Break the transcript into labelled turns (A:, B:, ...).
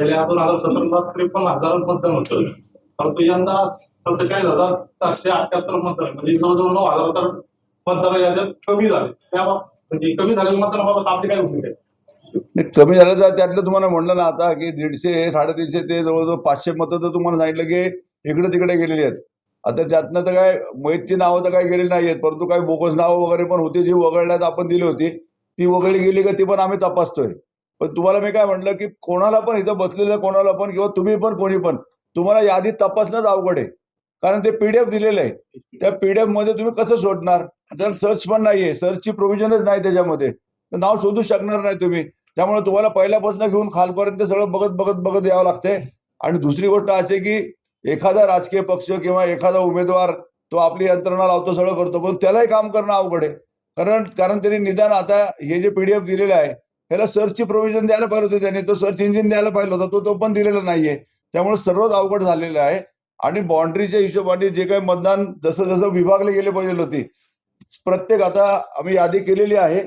A: गेल्या दोन हजार सतराला त्रेपन्न हजार मतदान होतं. परंतु यंदा सत्तेचाळीस हजार सातशे अठ्याहत्तर मतदान. म्हणजे जवळजवळ नऊ हजार तर मतदार याद्यात कमी झाले. त्या म्हणजे कमी झालेल्या मतदानाबाबत आपली काय उपयोग आहे?
B: कमी झालं तर त्यातलं तुम्हाला म्हणलं ना आता की दीडशे साडेतीनशे ते जवळजवळ पाचशे मतं तर तुम्हाला सांगितलं की इकडे तिकडे गेलेली आहेत. आता त्यातनं तर काय मैत्री नावं तर काय गेलेली नाही आहेत परंतु काही बोगस नावं वगैरे पण होती जी वगळण्यात आपण दिली होती ती वगळली गेली का ती पण आम्ही तपासतोय. पण तुम्हाला मी काय म्हटलं की कोणाला पण इथं बसलेलं कोणाला पण किंवा तुम्ही पण कोणी पण तुम्हाला यादी तपासणंच अवघड आहे. कारण ते पीडीएफ दिलेलं आहे. त्या पीडीएफमध्ये तुम्ही कसं शोधणार? त्याला सर्च पण नाहीये सर्चची प्रोव्हिजनच नाही त्याच्यामध्ये तर नाव शोधू शकणार नाही तुम्ही. त्यामुळे तुम्हाला पहिल्यापासून घेऊन खालपर्यंत सगळं बघत बघत बघत यावं लागते आणि दुसरी गोष्ट अशी की एखादा राजकीय पक्ष किंवा एखादा उमेदवार तो आपली यंत्रणा लावतो सगळं करतो पण त्यालाही काम करणं अवघड आहे. कारण कारण त्यांनी निदान आता हे जे पीडीएफ दिलेलं आहे ह्याला सर्चची प्रोव्हिजन द्यायला पाहिजे होते त्याने. तो सर्च इंजिन द्यायला पाहिजे होता. तो तो पण दिलेला नाहीये. त्यामुळे सर्वच अवघड झालेलं आहे. आणि बाउंड्रीच्या हिशोबाने जे काही मतदान जसं जसं विभागले गेले पाहिजे होती प्रत्येक आता आम्ही यादी केलेली आहे.